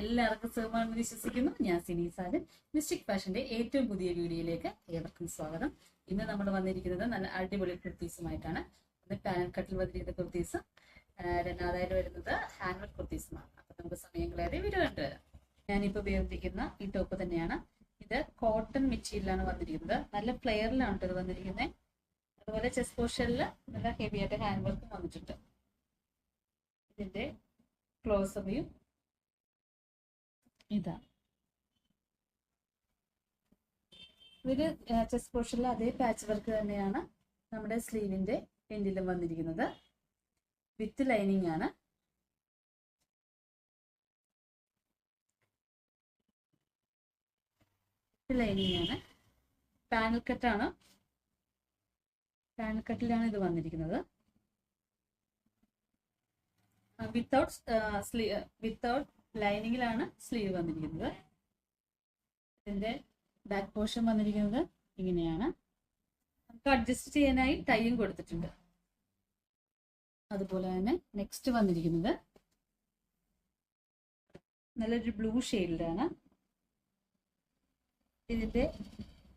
എല്ലാവർക്കും വിശ്വസിക്കുന്നു. ഞാൻ സിനി സാജൻ. മിസ്റ്റിക് ഫാഷന്റെ ഏറ്റവും പുതിയ വീഡിയോയിലേക്ക് ഏവർക്കും സ്വാഗതം. ഇന്ന് നമ്മൾ വന്നിരിക്കുന്നത് നല്ല അടിപൊളി കുർത്തീസുമായിട്ടാണ് ഒന്ന് പാനൽ കട്ടിൽ വന്നിരിക്കുന്ന കുർത്തീസ്. രണ്ടാതായാലും വരുന്നത് ഹാൻഡ് വർക്ക് കുർത്തീസുമാണ്. അപ്പൊ നമുക്ക് സമയം കളയാതെ വീഡിയോ കണ്ടുവരാം ഞാനിപ്പോൾ ഉപയോഗിക്കുന്ന ഈ ടോപ്പ് തന്നെയാണ്. കോട്ടൺ മെറ്റീരിയലാണ് വന്നിരിക്കുന്നത്. നല്ല ഫ്ലെയറിലാണ് ഇത് വന്നിരിക്കുന്നത് അതുപോലെ ചെസ് പോർഷനിൽ നല്ല ഹെവി ആയിട്ട് ഹാൻഡ് വർക്കും വന്നിട്ടുണ്ട്. ഇതിന്റെ ക്ലോസ് വ്യൂ ഇതാ. ഇതൊരു ചെസ് പോർഷനിലെ അതേ പാച്ച് വർക്ക് തന്നെയാണ് നമ്മുടെ സ്ലീവിന്റെ എൻഡിലും വന്നിരിക്കുന്നത്. വിത്ത് ലൈനിങ് ആണ്. ലൈനിങ് ആണ്. പാനൽ കട്ടാണ് പാനൽ കട്ടിലാണ് ഇത് വന്നിരിക്കുന്നത്. വിത്തൗട്ട് സ്ലീ വിത്തൗട്ട് ലൈനിങ്ങിലാണ് സ്ലീവ് വന്നിരിക്കുന്നത്. ഇതിന്റെ ബാക്ക് പോർഷൻ വന്നിരിക്കുന്നത് ഇങ്ങനെയാണ്. നമുക്ക് അഡ്ജസ്റ്റ് ചെയ്യാനായി ടൈയും കൊടുത്തിട്ടുണ്ട്. അതുപോലെ തന്നെ നെക്സ്റ്റ് വന്നിരിക്കുന്നത്. നല്ലൊരു ബ്ലൂ ഷെയ്ഡിലാണ് ഇതിന്റെ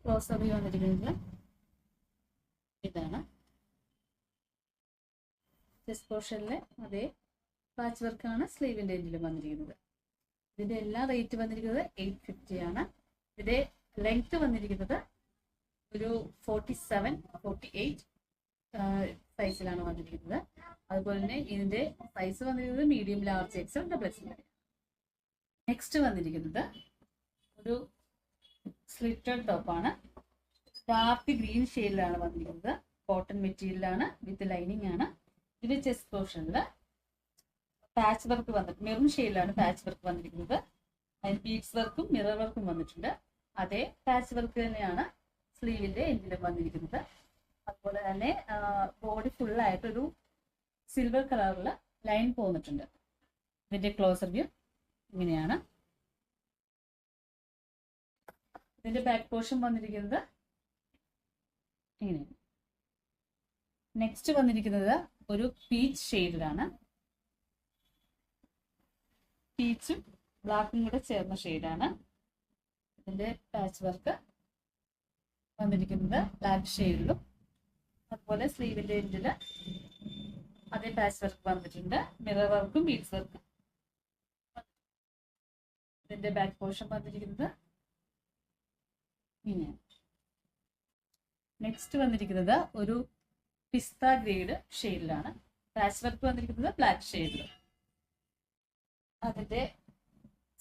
ക്ലോസ് അപ്പ് വന്നിരിക്കുന്നത് ഇതാണ്. ചെസ്റ്റ് പോർഷനിലെ അതേ പാച്ച് വർക്കാണ് സ്ലീവിന്റെ എൻഡിലും വന്നിരിക്കുന്നത്. ഇതിന്റെ എല്ലാ റേറ്റ് വന്നിരിക്കുന്നത് എയ്റ്റ് ഫിഫ്റ്റി ആണ്. ഇതിന്റെ ലെങ്ത് വന്നിരിക്കുന്നത് ഒരു ഫോർട്ടി സെവൻ ഫോർട്ടി എയ്റ്റ് സൈസിലാണ് വന്നിരിക്കുന്നത്. അതുപോലെ തന്നെ ഇതിന്റെ സൈസ് വന്നിരിക്കുന്നത് medium large X double X next വന്നിരിക്കുന്നത് ഒരു സ്ലിറ്റഡ് ടോപ്പാണ് ഡാർക്ക് ഗ്രീൻ ഷെയ്ഡിലാണ് വന്നിരിക്കുന്നത്. കോട്ടൺ മെറ്റീരിയലാണ് വിത്ത് ലൈനിങ് ആണ്. ഇതിന്റെ ചെസ്റ്റ് പോർഷനിൽ പാച്ച് വർക്ക് വന്നിട്ട് മെറൂൺ ഷെയ്ഡിലാണ് പാച്ച് വർക്ക് വന്നിരിക്കുന്നത്. അതിന് ബീഡ്സ് വർക്കും മിറർ വർക്കും വന്നിട്ടുണ്ട്. അതേ പാച്ച് വർക്ക് തന്നെയാണ് സ്ലീവിന്റെ എൻഡിലും വന്നിരിക്കുന്നത്. അതുപോലെ തന്നെ ബോഡി ഫുള്ളായിട്ടൊരു സിൽവർ കളറുള്ള ലൈൻ പോന്നിട്ടുണ്ട്. ഇതിന്റെ ക്ലോസർ വ്യൂ ഇങ്ങനെയാണ്. ഇതിന്റെ ബാക്ക് പോർഷൻ വന്നിരിക്കുന്നത് ഇങ്ങനെയാണ് നെക്സ്റ്റ് വന്നിരിക്കുന്നത് ഒരു പീച്ച് ഷെയ്ഡിലാണ് പീച്ചും ബ്ലാക്കും കൂടെ ചേർന്ന ഷെയ്ഡാണ് ഇതിന്റെ പാച്ച് വർക്ക് വന്നിരിക്കുന്നത് ബ്ലാക്ക് ഷെയ്ഡിലും അതുപോലെ സ്ലീവിന്റെ എൻഡിൽ അതേ പാച്ച് വർക്ക് വന്നിട്ടുണ്ട്. മിറർ വർക്കും ബീഡ്സ് വർക്കും ഇതിന്റെ ബാക്ക് പോർഷൻ വന്നിരിക്കുന്നത് ഇങ്ങനെയാണ് നെക്സ്റ്റ് വന്നിരിക്കുന്നത് ഒരു പിസ്ത ഗ്രേഡ് ഷെയ്ഡിലാണ്. പാച്ച് വർക്ക് വന്നിരിക്കുന്നത് ബ്ലാക്ക് ഷെയ്ഡിൽ അതിന്റെ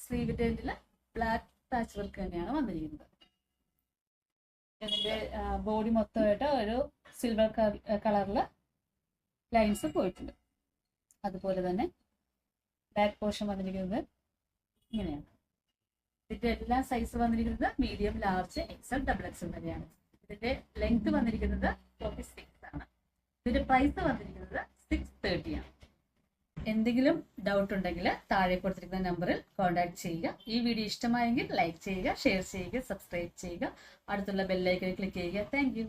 സ്ലീവ് എൻഡിൽ ബ്ലാക്ക് പാച്ച് വർക്ക് തന്നെയാണ് വന്നിരിക്കുന്നത്. ഇതിന്റെ ബോഡി മൊത്തമായിട്ട് ഒരു സിൽവർ കളറിൽ ലൈൻസ് പോയിട്ടുണ്ട്. അതുപോലെ തന്നെ ബാക്ക് പോർഷൻ വന്നിരിക്കുന്നത് ഇങ്ങനെയാണ്. ഇതിന്റെ എല്ലാ സൈസ് വന്നിരിക്കുന്നത് medium large XL double XL തന്നെയാണ്. ഇതിന്റെ ലെങ്ത് വന്നിരിക്കുന്നത് ഫോർട്ടി സിക്സ് ആണ്. ഇതിന്റെ പ്രൈസ് വന്നിരിക്കുന്നത് സിക്സ് തേർട്ടി ആണ്. എന്തെങ്കിലും ഡൗട്ട് ഉണ്ടെങ്കിൽ താഴെ കൊടുത്തിരിക്കുന്ന നമ്പറിൽ കോൺടാക്ട് ചെയ്യുക. ഈ വീഡിയോ ഇഷ്ടമായെങ്കിൽ ലൈക്ക് ചെയ്യുക ഷെയർ ചെയ്യുക സബ്സ്ക്രൈബ് ചെയ്യുക. അടുത്തുള്ള ബെല്ലൈക്കൻ ക്ലിക്ക് ചെയ്യുക. താങ്ക്